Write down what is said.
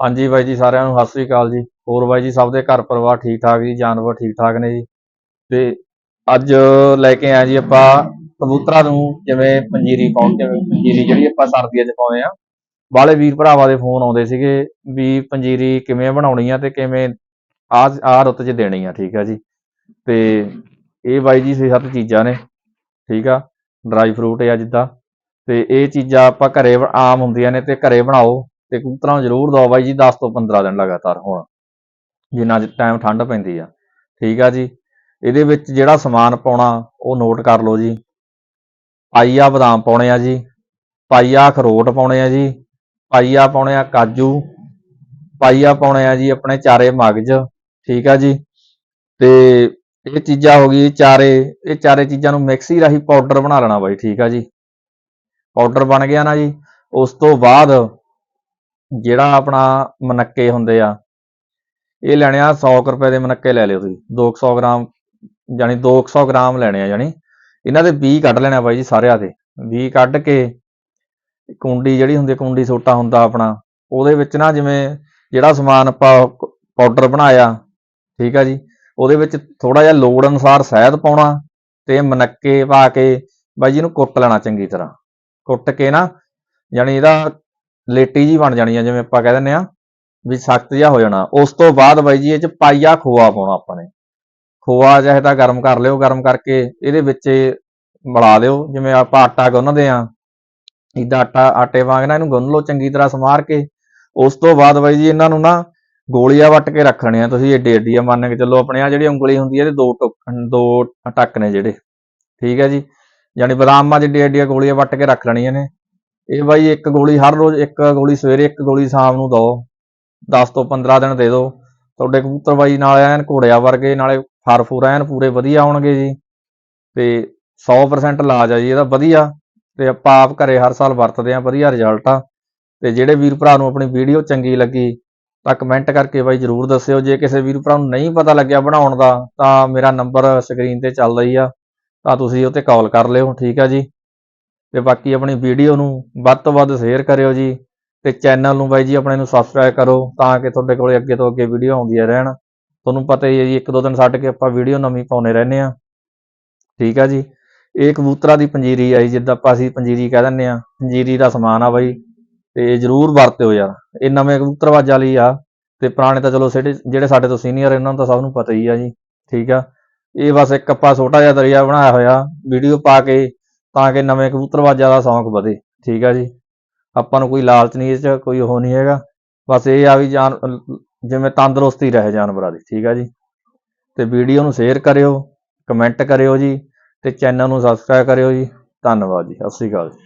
ਹਾਂਜੀ ਬਾਈ ਜੀ, ਸਾਰਿਆਂ ਨੂੰ ਸਤਿ ਸ੍ਰੀ ਅਕਾਲ ਜੀ। ਹੋਰ ਬਾਈ ਜੀ, ਸਭ ਦੇ ਘਰ ਪਰਿਵਾਰ ਠੀਕ ਠਾਕ ਜੀ, ਜਾਨਵਰ ਠੀਕ ਠਾਕ ਨੇ ਜੀ। ਤੇ ਅੱਜ ਲੈ ਕੇ ਆਏ ਜੀ ਆਪਾਂ ਕਬੂਤਰਾਂ ਨੂੰ, ਜਿਵੇਂ ਪੰਜੀਰੀ ਪਾਉਣ ਤੇ ਪੰਜੀਰੀ ਜਿਹੜੀ ਆਪਾਂ ਸਰਦੀਆਂ 'ਚ ਪਾਉਂਦੇ ਆ ਬਾਹਲੇ ਵੀਰ ਭਰਾਵਾਂ ਦੇ ਫੋਨ ਆਉਂਦੇ ਸੀਗੇ ਵੀ ਪੰਜੀਰੀ ਕਿਵੇਂ ਬਣਾਉਣੀ ਆ ਤੇ ਕਿਵੇਂ ਆ ਆ ਰੁੱਤ 'ਚ ਦੇਣੀ ਆ, ਠੀਕ ਆ ਜੀ। ਤੇ ਇਹ ਬਾਈ ਜੀ, ਛੇ ਸੱਤ ਚੀਜ਼ਾਂ ਨੇ, ਠੀਕ ਆ। ਡਰਾਈ ਫਰੂਟ ਆ ਜਿੱਦਾਂ। ਤੇ ਇਹ ਚੀਜ਼ਾਂ ਆਪਾਂ ਘਰੇ ਆਮ ਹੁੰਦੀਆਂ ਨੇ ਤੇ ਘਰੇ ਬਣਾਓ। ਤੇ ਕਬੂਤਰਾਂ ਨੂੰ ਜ਼ਰੂਰ ਦਿਓ ਬਾਈ ਜੀ 10 ਤੋਂ 15 ਦਿਨ ਲਗਾਤਾਰ ਹੁਣ। ਜਿੰਨਾ ਟਾਈਮ ਠੰਡ ਪੈਂਦੀ ਆ। ਠੀਕ ਆ ਜੀ। ਇਹਦੇ ਵਿੱਚ ਜਿਹੜਾ ਸਮਾਨ ਪਾਉਣਾ, ਉਹ ਨੋਟ ਕਰ ਲਓ ਜੀ। ਪਾਈਆ ਬਦਾਮ ਪਾਉਣੇ ਆ ਜੀ। ਪਾਈਆ ਅਖਰੋਟ ਪਾਉਣੇ ਆ ਜੀ। ਪਾਈਆ ਪਾਉਣੇ ਆ ਕਾਜੂ। ਪਾਈਆ ਪਾਉਣੇ ਆ ਜੀ ਆਪਣੇ ਚਾਰੇ ਮਗਜ। ਠੀਕ ਆ ਜੀ। ਤੇ ਇਹ ਚੀਜ਼ਾਂ ਹੋ ਗਈ ਚਾਰੇ, ਇਹ ਚਾਰੇ ਚੀਜ਼ਾਂ ਨੂੰ ਮਿਕਸੀ ਰਾਹੀਂ ਪਾਊਡਰ ਬਣਾ ਲੈਣਾ ਬਾਈ। ਠੀਕ ਆ ਜੀ। ਪਾਊਡਰ ਬਣ ਗਿਆ ਨਾ ਜੀ। ਉਸ ਤੋਂ ਬਾਅਦ ਜਿਹੜਾ ਆਪਣਾ ਮਨੱਕੇ ਹੁੰਦੇ ਆ, ਇਹ ਲੈਣੇ ਆ 100 ਕੁ ਰੁਪਏ ਦੇ ਮਨੱਕੇ ਲੈ ਲਿਓ ਤੁਸੀਂ 200 ਗ੍ਰਾਮ ਜਾਨੀ 200 ਗ੍ਰਾਮ ਲੈਣੇ ਆ ਜਾਨੀ ਇਹਨਾਂ ਦੇ ਬੀ ਕੱਢ ਲੈਣੇ ਆ ਬਾਈ ਜੀ ਸਾਰਿਆਂ ਦੇ ਬੀ ਕੱਢ ਕੇ ਕੁੰਡੀ ਜਿਹੜੀ ਹੁੰਦੀ ਕੁੰਡੀ ਸੋਟਾ ਹੁੰਦਾ ਆਪਣਾ, ਉਹਦੇ ਵਿੱਚ ਨਾ ਜਿਵੇਂ ਜਿਹੜਾ ਸਮਾਨ ਆਪਾਂ ਪਾਊਡਰ ਬਣਾਇਆ, ਠੀਕ ਆ ਜੀ, ਉਹਦੇ ਵਿੱਚ ਥੋੜਾ ਜਿਹਾ ਲੋੜ ਅਨੁਸਾਰ ਸ਼ਹਿਦ ਪਾਉਣਾ ਤੇ ਮਨੱਕੇ ਪਾ ਕੇ ਬਾਈ ਜੀ ਇਹਨੂੰ ਕੁੱਟ ਲੈਣਾ ਚੰਗੀ ਤਰ੍ਹਾਂ, ਕੁੱਟ ਕੇ ਨਾ ਜਾਨੀ ਇਹਦਾ ਲੇਟੀ ਜੀ ਬਣ ਜਾਣੀ ਆ, ਜਿਵੇਂ ਆਪਾਂ ਕਹਿ ਦਿੰਦੇ ਆ ਵੀ ਸਖਤ ਜਿਹਾ ਹੋ ਜਾਣਾ। ਉਸ ਤੋਂ ਬਾਅਦ ਬਾਈ ਜੀ, ਇਹ ਚ ਪਾਈਆ ਖੋਆ ਪਾਉਣਾ ਆਪਾਂ ਨੇ। ਖੋਆ ਚਾਹੇ ਤਾਂ ਗਰਮ ਕਰ ਲਿਓ, ਗਰਮ ਕਰਕੇ ਇਹਦੇ ਵਿੱਚ ਇਹ ਮਿਲਾ ਦਿਓ ਜਿਵੇਂ ਆਪਾਂ ਆਟਾ ਗੁੰਨਦੇ ਆ ਇਦਾਂ ਆਟਾ, ਆਟੇ ਵਾਂਗ ਨਾ ਇਹਨੂੰ ਗੁੰਨ ਲਓ ਚੰਗੀ ਤਰ੍ਹਾਂ ਸਮਾਰ ਕੇ। ਉਸ ਤੋਂ ਬਾਅਦ ਬਾਈ ਜੀ, ਇਹਨਾਂ ਨੂੰ ਨਾ ਗੋਲੀਆਂ ਵੱਟ ਕੇ ਰੱਖਣੀਆਂ ਤੁਸੀਂ ਏਡੀ ਏਡੀ ਆ, ਮੰਨ ਕੇ ਚੱਲੋ ਆਪਣੇ ਆ ਜਿਹੜੀ ਉਂਗਲੀ ਹੁੰਦੀ ਹੈ ਇਹਦੇ ਦੋ ਟੁਕ, ਦੋ ਟੱਕ ਨੇ ਜਿਹੜੇ। ਠੀਕ ਹੈ ਜੀ? ਯਾਨੀ ਬਦਾਮਾਂ ਜਿੱਡੀ ਏਡੀਆਂ ਗੋਲੀਆਂ ਵੱਟ ਕੇ ਰੱਖ ਲੈਣੀਆਂ ਨੇ। ਇਹ ਬਾਈ ਇੱਕ ਗੋਲੀ ਹਰ ਰੋਜ਼, ਇੱਕ ਗੋਲੀ ਸਵੇਰੇ, ਇੱਕ ਗੋਲੀ ਸ਼ਾਮ ਨੂੰ ਦਿਓ 10 ਤੋਂ 15 ਦਿਨ ਦੇ ਦਿਓ ਤੁਹਾਡੇ ਕਬੂਤਰ ਬਾਈ ਨਾਲ ਐਨ ਘੋੜਿਆਂ ਵਰਗੇ, ਨਾਲੇ ਫਰ ਫੁਰ ਐਨ ਪੂਰੇ ਵਧੀਆ ਆਉਣਗੇ ਜੀ। ਤੇ 100% ਇਲਾਜ ਆ ਜੀ, ਇਹਦਾ ਵਧੀਆ। ਤੇ ਆਪਾਂ ਆਪ ਘਰੇ ਹਰ ਸਾਲ ਵਰਤਦੇ ਆ ਵਧੀਆ ਰਿਜ਼ਲਟ ਆ। ਤੇ ਜਿਹੜੇ ਵੀਰ ਭਰਾ ਨੂੰ ਆਪਣੀ ਵੀਡੀਓ ਚੰਗੀ ਲੱਗੀ ਤਾਂ ਕਮੈਂਟ ਕਰਕੇ ਬਾਈ ਜਰੂਰ ਦੱਸਿਓ। ਜੇ ਕਿਸੇ ਵੀਰ ਭਰਾ ਨੂੰ ਨਹੀਂ ਪਤਾ ਲੱਗਿਆ ਬਣਾਉਣ ਦਾ, ਤਾਂ ਮੇਰਾ ਨੰਬਰ ਸਕਰੀਨ ਤੇ ਚੱਲਦਾ ਹੀ ਆ। ਤਾਂ ਤੁਸੀਂ ਉਹ ਤੇ ਕਾਲ ਕਰ ਲਿਓ, ਠੀਕ ਆ ਜੀ? ਤੇ ਬਾਕੀ ਆਪਣੀ ਵੀਡੀਓ ਨੂੰ ਵੱਧ ਤੋਂ ਵੱਧ ਸ਼ੇਅਰ ਕਰਿਓ ਜੀ ਤੇ ਚੈਨਲ ਨੂੰ ਬਾਈ ਜੀ ਆਪਣੇ ਨੂੰ ਸਬਸਕ੍ਰਾਈਬ ਕਰੋ ਤਾਂ ਕਿ ਤੁਹਾਡੇ ਕੋਲੇ ਅੱਗੇ ਤੋਂ ਅੱਗੇ ਵੀਡੀਓ ਆਉਂਦੀਆਂ ਰਹਿਣ। ਤੁਹਾਨੂੰ ਪਤਾ ਹੀ ਹੈ ਜੀ, ਇੱਕ ਦੋ ਦਿਨ ਛੱਡ ਕੇ ਆਪਾਂ ਵੀਡੀਓ ਨਵੀਂ ਪਾਉਨੇ ਰਹਿੰਦੇ ਆ ਠੀਕ ਆ ਜੀ? ਇਹ ਕਬੂਤਰਾਂ ਦੀ ਪੰਜੀਰੀ ਆਈ ਜਿੱਦਾਂ ਆਪਾਂ ਅਸੀਂ ਪੰਜੀਰੀ ਕਹਿ ਦਿੰਦੇ ਆ ਪੰਜੀਰੀ ਦਾ ਸਮਾਨ ਆ ਬਾਈ ਤੇ ਜਰੂਰ ਵਰਤਿਓ ਯਾਰ। ਇਹ ਨਵੇਂ ਕਬੂਤਰਵਾਜਾਂ ਲਈ ਆ ਤੇ ਪੁਰਾਣੇ ਤਾਂ ਚਲੋ ਜਿਹੜੇ ਜਿਹੜੇ ਸਾਡੇ ਤੋਂ ਸੀਨੀਅਰ ਇਹਨਾਂ ਨੂੰ ਤਾਂ ਸਭ ਨੂੰ ਪਤਾ ਹੀ ਆ ਜੀ। ਠੀਕ ਆ? ਇਹ ਬਸ ਇੱਕ ਆਪਾਂ ਛੋਟਾ ਜਿਹਾ ਦਰਿਆ ਬਣਾਇਆ ਹੋਇਆ, ਵੀਡੀਓ ਪਾ ਕੇ ਤਾਂ ਕਿ ਨਵੇਂ ਕਬੂਤਰਵਾਜਾਂ ਦਾ ਸ਼ੌਂਕ ਵਧੇ। ਠੀਕ ਆ ਜੀ? ਆਪਾਂ ਨੂੰ ਕੋਈ ਲਾਲਚ ਨਹੀਂ ਇਸ 'ਚ, ਕੋਈ ਉਹ ਨਹੀਂ ਹੈਗਾ। ਬਸ ਇਹ ਆ ਵੀ ਜਾਨ, ਜਿਵੇਂ ਤੰਦਰੁਸਤੀ ਰਹੇ ਜਾਨਵਰਾਂ ਦੀ। ਠੀਕ ਆ ਜੀ? ਤੇ ਵੀਡੀਓ ਨੂੰ ਸ਼ੇਅਰ ਕਰਿਓ, ਕਮੈਂਟ ਕਰਿਓ ਜੀ, ਤੇ ਚੈਨਲ ਨੂੰ ਸਬਸਕ੍ਰਾਈਬ ਕਰਿਓ ਜੀ। ਧੰਨਵਾਦ ਜੀ। ਸਤਿ ਸ਼੍ਰੀ ਅਕਾਲ ਜੀ।